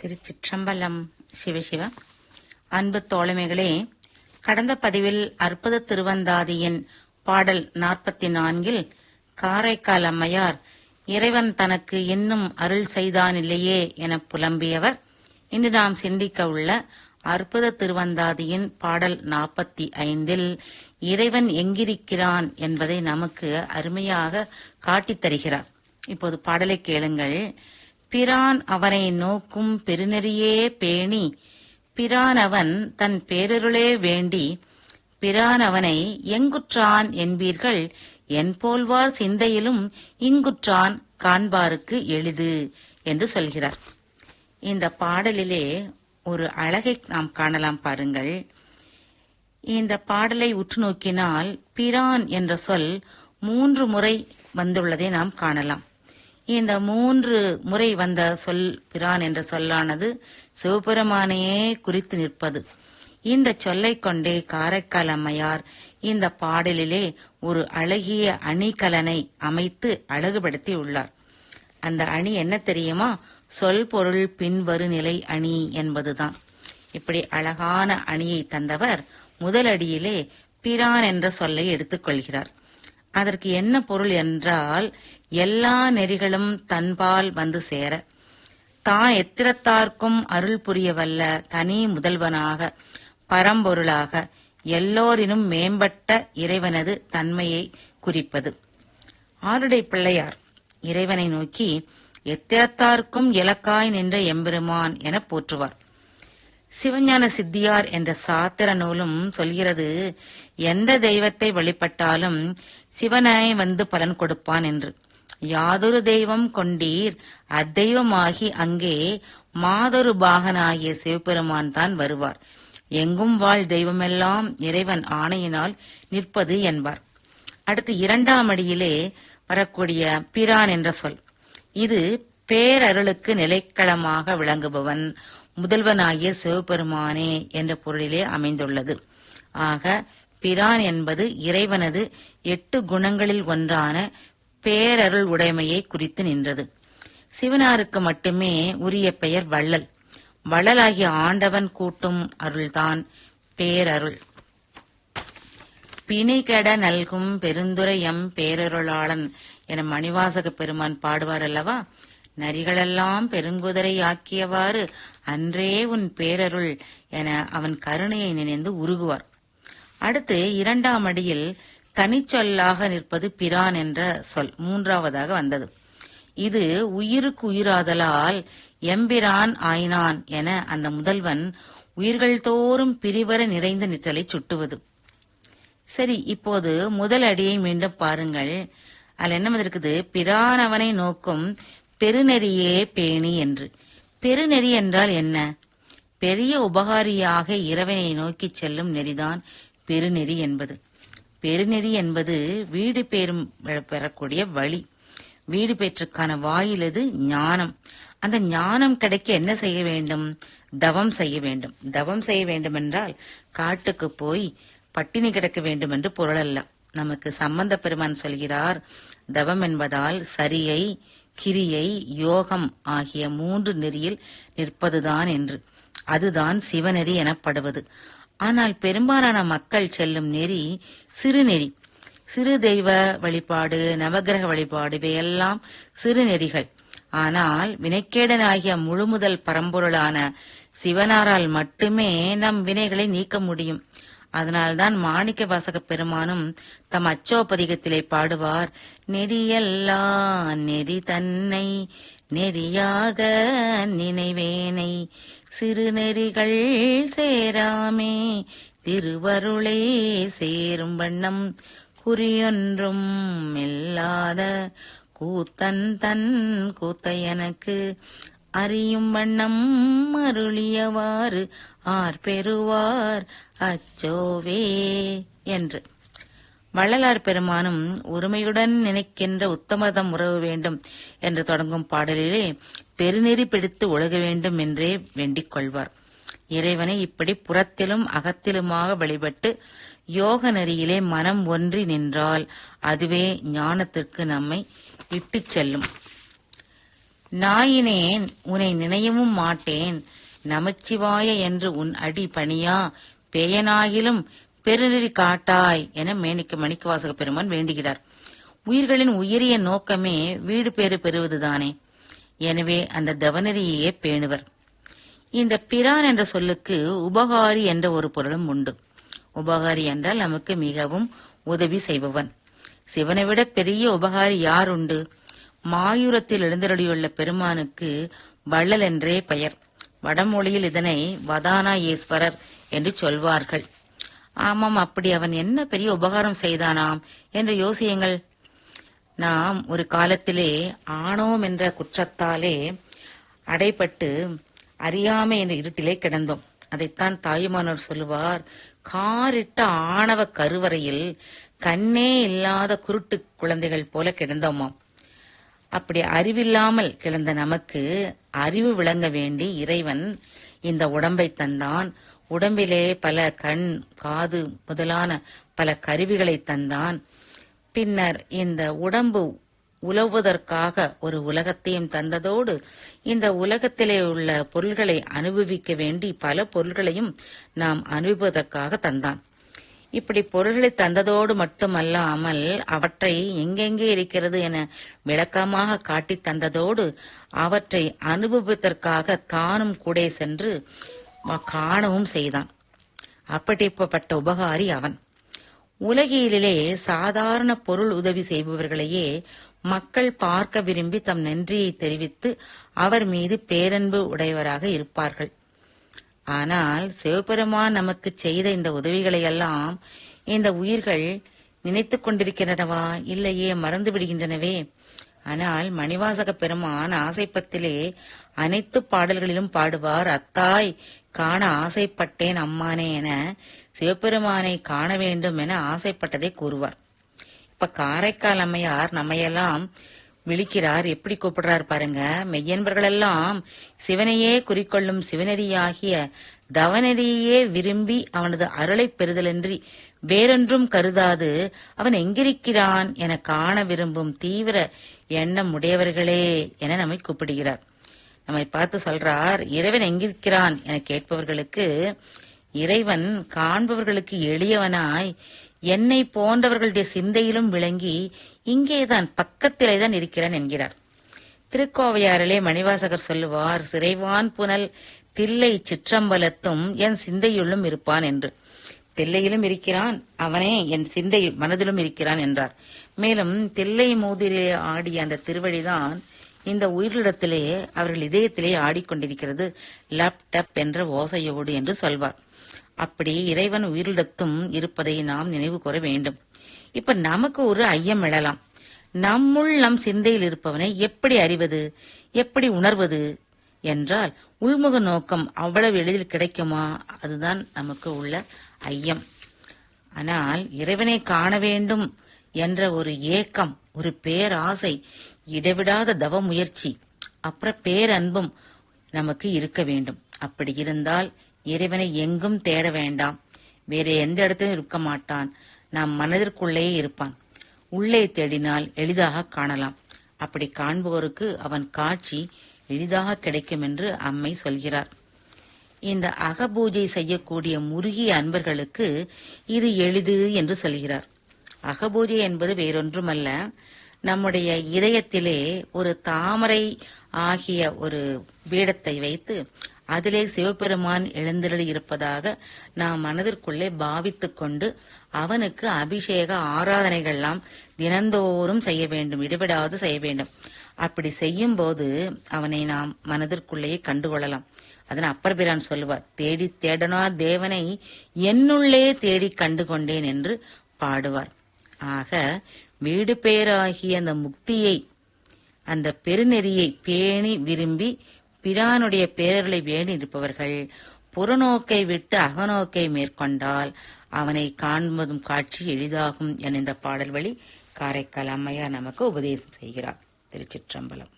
திருச்சிற்றம்பலம் சிவசிவ. அன்பு தோழமைகளே கடந்த பதிவில் அற்புத திருவந்தாதியின் பாடல் நாற்பத்தி நான்கில் காரைக்கால் அம்மையார் இறைவன் தனக்கு இன்னும் அருள் செய்தானில்லையே என புலம்பியவர் இன்று நாம் சிந்திக்க உள்ள அற்புத திருவந்தாதியின் பாடல் நாற்பத்தி ஐந்தில் இறைவன் எங்கிருக்கிறான் என்பதை நமக்கு அருமையாக காட்டித் தருகிறார் இப்போது பாடலை கேளுங்கள். பிரான் அவனை நோக்கும் பெருநெறியே பேணி பிரான் அவன் தன் பேரருளே வேண்டி பிரான் அவனை எங்குற்றான் என்பீர்கள்? என் போல்வார் சிந்தையிலும் இங்குற்றான் காண்பாருக்கு எளிது என்று சொல்கிறார். இந்த பாடலிலே ஒரு அழகை நாம் காணலாம் பாருங்கள். இந்த பாடலை உற்று நோக்கினால் பிரான் என்ற சொல் மூன்று முறை வந்துள்ளதை நாம் காணலாம். இந்த மூன்று முறை வந்த சொல் பிரான் என்ற சொல்லானது சிவபெருமானையே குறித்து நிற்பது. இந்த சொல்லை கொண்டே காரைக்கால் அம்மையார் இந்த பாடலிலே ஒரு அழகிய அணிகலனை அமைத்து அழகுபடுத்தி உள்ளார். அந்த அணி என்ன தெரியுமா? சொல் பொருள் பின்வரு நிலை அணி என்பதுதான். இப்படி அழகான அணியை தந்தவர் முதலடியிலே பிரான் என்ற சொல்லை எடுத்துக்கொள்கிறார் அதற்கு என்ன பொருள் என்றால் எல்லா நெறிகளும் தன்பால் வந்து சேர. தான் எத்திரத்தார்க்கும் அருள் புரியவல்ல தனி முதல்வனாக பரம்பொருளாக எல்லோரினும் மேம்பட்ட இறைவனது தன்மையை குறிப்பது. ஆருடை பிள்ளையார் இறைவனை நோக்கி எத்திரத்தார்க்கும் இலக்காய் நின்ற எம்பெருமான் என போற்றுவார். சிவஞான சித்தியார் என்ற சாத்திர நூலும் சொல்கிறது எந்த தெய்வத்தை வழிபட்டாலும் சிவனாய் வந்து பலன் கொடுப்பான் என்று. யாதொரு தெய்வம் கொண்டீர் அத்தெய்வமாகி அங்கே மாதொரு பாகனாகிய சிவபெருமான் தான் வருவார். எங்கும் வாழ் தெய்வமெல்லாம் இறைவன் ஆணையினால் நிற்பது என்பார். அடுத்து இரண்டாம் அடியிலே வரக்கூடிய பிரான் என்ற சொல். இது பேரருளுக்கு நிலைக்களமாக விளங்குபவன். முதல்வனாகிய சிவபெருமானே என்ற பொருளிலே அமைந்துள்ளது. ஆக பிரான் என்பது இறைவனது எட்டு குணங்களில் ஒன்றான பேரருள் உடைமையை குறித்து நின்றது. சிவனாருக்கு மட்டுமே உரிய பெயர் வள்ளல். வள்ளலாகிய ஆண்டவன் கூட்டும் அருள்தான் பேரருள். பிணிகெட நல்கும் பெருந்துரையம் பேரருளாளன் என மணிவாசக பெருமான் பாடுவார் அல்லவா? நரிகளெல்லாம் பெருங்குதிரை ஆக்கியவாறு அன்றே உன் பேரருள் என அவன் கருணையை நினைந்து உருகுவார். அடுத்து இரண்டாம் அடியில் தனிச்சொல்லாக நிற்பது பிரான் என்ற சொல் மூன்றாவதாக வந்தது. இது உயிருக்கு உயிராதலால் எம்பிரான் ஆயினான் என அந்த முதல்வன் உயிர்கள் தோறும் பிரிவர நிறைந்த நிற்றலை சுட்டுவது. சரி இப்போது முதல் அடியை மீண்டும் பாருங்கள். அதில் என்ன இருக்குது பிரான் அவனை நோக்கும் பெருநெறியே பேணி என்று. பெருநெறி என்றால் என்ன? பெரிய உபகாரியாக இறைவனை நோக்கி செல்லும் நெறிதான் பெருநெறி என்பது. பெருநெறி என்பது வீடு பேரும் பெறக்கூடிய வழி. வீடு பெற்றுக்கான அது ஞானம். அந்த ஞானம் கிடைக்க என்ன செய்ய வேண்டும்? தவம் செய்ய வேண்டும். தவம் செய்ய வேண்டும் என்றால் காட்டுக்கு போய் பட்டினி கிடக்க வேண்டும் என்று பொருள் அல்ல. நமக்கு சம்பந்த பெருமான் சொல்கிறார் தவம் என்பதால் சரியை கிரியை யோகம் ஆகிய மூன்று நெறியில் நிற்பதுதான் என்று. அதுதான் சிவநெறி எனப்படுவது. ஆனால் பெரும்பாலான மக்கள் செல்லும் நெறி சிறுநெறி. சிறு தெய்வ வழிபாடு நவகிரக வழிபாடு இவையெல்லாம் சிறு நெறிகள் ஆனால் வினைக்கேடனாகிய முழுமுதல் பரம்பொருளான சிவனாரால் மட்டுமே நம் வினைகளை நீக்க முடியும். அதனால்தான் மாணிக்க வாசக பெருமானும் தம் அச்சோபதிகத்திலே பாடுவார் நெறியல்லா நெறி தன்னை நெறியாக நினைவேனை சிறு நெறிகள் சேராமே திருவருளே சேரும் வண்ணம் குறியொன்றும் இல்லாத கூத்தன் தன் கூத்தை எனக்கு அறியும் வண்ணம் அருளியவாறு ஆர் பெறுவார் அச்சோவே என்று. வள்ளலார் பெருமானும் உரிமையுடன் நினைக்கின்ற உத்தமதம் உறவு வேண்டும் என்று தொடங்கும் பாடலிலே பெருநெறி பிடித்து ஒழுக வேண்டும் என்றே வேண்டிக் கொள்வார். இறைவனை இப்படி புறத்திலும் அகத்திலுமாக வழிபட்டு யோக நெறியிலே மனம் ஒன்றி நின்றால் அதுவே ஞானத்திற்கு நம்மை இட்டுச் செல்லும். நாயினேன் உன்னை நினையவும் மாட்டேன். நமச்சிவாய என்று உன் அடி பணியா பேயனாகிலும் பெருநெறி காட்டாய் என மேனிக்கு மணிக்கவாசக பெருமான் வேண்டுகிறார். உயிர்களின் உயரிய நோக்கமே வீடு பேறு பெறுவதுதானே. எனவே அந்த தவநெறியையே பேணுவர். இந்த பிரான் என்ற சொல்லுக்கு உபகாரி என்ற ஒரு பொருளும் உண்டு. உபகாரி என்றால் நமக்கு மிகவும் உதவி செய்பவன். சிவனை விட பெரிய உபகாரி யார் உண்டு? மாயூரத்தில் எழுந்தருளியுள்ள பெருமானுக்கு வள்ளல் என்றே பெயர். வடமொழியில் இதனை வதானா ஈஸ்வரர் என்று சொல்வார்கள். ஆமாம் அப்படி அவன் என்ன பெரிய உபகாரம் செய்தானாம் என்று யோசியுங்கள். நாம் ஒரு காலத்திலே ஆணோம் என்ற குற்றத்தாலே அடைபட்டு அறியாமை என்ற இருட்டிலே கிடந்தோம். அதைத்தான் தாயுமானவர் சொல்லுவார் காரிட்ட ஆணவ கருவறையில் கண்ணே இல்லாத குருட்டு குழந்தைகள் போல கிடந்தோமாம். அப்படி அறிவில்லாமல் கிடந்த நமக்கு அறிவு விளங்க வேண்டி இறைவன் இந்த உடம்பை தந்தான். உடம்பிலே பல கண் காது முதலான பல கருவிகளை தந்தான். பின்னர் இந்த உடம்பு உலவுவதற்காக ஒரு உலகத்தையும் தந்ததோடு இந்த உலகத்திலே உள்ள பொருள்களை அனுபவிக்க வேண்டி பல பொருள்களையும் நாம் அனுபவிப்பதற்காக தந்தான். இப்படி பொருள்களை தந்ததோடு மட்டுமல்லாமல் அவற்றை எங்கெங்கே இருக்கிறது என விளக்கமாக காட்டி தந்ததோடு அவற்றை அனுபவிப்பதற்காக தானும் கூட சென்று காணவும் செய்தான். அப்படிப்பட்ட உபகாரி அவன். உலகிலே சாதாரண பொருள் உதவி செய்பவர்களையே மக்கள் பார்க்க விரும்பி தம் நன்றியை தெரிவித்து அவர் மீது பேரன்பு உடையவராக இருப்பார்கள். ஆனால் சிவபெருமான் நமக்கு செய்த இந்த உதவிகளை எல்லாம் இந்த உயிர்கள் நினைத்துக் கொண்டிருக்கின்றனவா இல்லையே மறந்து விடுகின்றனவே. ஆனால் மணிவாசக பெருமான் ஆசைப்பத்திலே அனைத்து பாடல்களிலும் பாடுவார் அத்தாய் காண ஆசைப்பட்டேன் அம்மானே என சிவபெருமானை காண வேண்டும் என ஆசைப்பட்டதை கூறுவார். இப்ப காரைக்கால் அம்மையார் நம்மையெல்லாம் விழிக்கிறார். எப்படி கூப்பிடுறார் பாருங்க. மெய்யன்பர்கள் எல்லாம் சிவனையே குறிக்கொள்ளும் சிவநெறியாகிய தவநெறியே விரும்பி அவனது அருளை பெறுதலன்றி வேறொன்றும் கருதாது. அவன் எங்கிருக்கிறான் என காண விரும்பும் தீவிர எண்ணம் உடையவர்களே என நம்மை கூப்பிடுகிறார். நம்மை பார்த்து சொல்றார் இறைவன் எங்கிருக்கிறான்? என கேட்பவர்களுக்கு இறைவன் காண்பவர்களுக்கு எளியவனாய் என்னை போன்றவர்களுடைய சிந்தையிலும் விளங்கி இங்கேதான் பக்கத்திலே தான் இருக்கிறான் என்கிறார். திருக்கோவையாறிலே மணிவாசகர் சொல்லுவார் சிறைவான் புனல் தில்லை சிற்றம்பலத்தும் என் சிந்தையுள்ளும் இருப்பான் என்று. தில்லையிலும் இருக்கிறான் அவனே என் சிந்தை மனதிலும் இருக்கிறான் என்றார். மேலும் தில்லை மூதிலே ஆடிய அந்த திருவழிதான் இந்த உயிரிடத்திலே அவர்கள் இதயத்திலே ஆடிக்கொண்டிருக்கிறது லப் டப் என்ற ஓசையோடு என்று சொல்வார். அப்படி இறைவன் உயிரிடத்தும் இருப்பதை நாம் நினைவு கூற வேண்டும். இப்ப நமக்கு ஒரு ஐயம் எழலாம். நம்முள் நம் சிந்தையில் இருப்பவனை எப்படி அறிவது? எப்படி உணர்வது? என்றால் உள்முக நோக்கம் அவ்வளவு எளிதில் கிடைக்குமா? அதுதான் நமக்கு உள்ள ஐயம். ஆனால் இறைவனை காண வேண்டும் என்ற ஒரு ஏக்கம் ஒரு பேராசை இடைவிடாத தவ முயற்சி அப்புறம் பேரன்பும் நமக்கு இருக்க வேண்டும். அப்படி இருந்தால் இறைவனை எங்கும் தேட வேண்டாம். வேற எந்த இடத்திலும் இருக்க மாட்டான். நம் மனதிற்குள்ளேயே இருப்பான். உள்ளே தேடினால் எளிதாக காணலாம். அப்படி காண்பவருக்கு அவன் காட்சி எளிதாக கிடைக்கும் என்று அம்மை சொல்கிறார். இந்த அகபூஜை செய்யக்கூடிய முருகிய அன்பர்களுக்கு இது எளிது என்று சொல்கிறார். அகபூஜை என்பது வேறொன்றுமல்ல. நம்முடைய இதயத்திலே ஒரு தாமரை ஆகிய ஒரு பீடத்தை வைத்து அதிலே சிவபெருமான் எழுந்தருளி இருப்பதாக நாம் மனதிற்குள்ளே பாவித்துக் கொண்டு அவனுக்கு அபிஷேக ஆராதனைகள்லாம் தினந்தோறும் செய்ய வேண்டும் இடைவிடாது செய்ய வேண்டும். அப்படி செய்யும் போது அவனை நாம் மனதிற்குள்ளேயே கண்டுகொள்ளலாம். அதன் அப்பர் பிரான் சொல்லுவார் தேடி தேடனா தேவனை என்னுள்ளே தேடி கண்டு கொண்டேன் என்று பாடுவார். ஆக வீடு பேராகிய அந்த முக்தியை அந்த பெருநெறியை பேணி விரும்பி பிரானுடைய பேரர்களை வேண்டி இருப்பவர்கள் புறநோக்கை விட்டு அகநோக்கை மேற்கொண்டால் அவனை காண்பதும் காட்சி எளிதாகும் என இந்த பாடல் வழி காரைக்கால் அம்மையார் நமக்கு உபதேசம் செய்கிறார். திருச்சிற்றம்பலம்.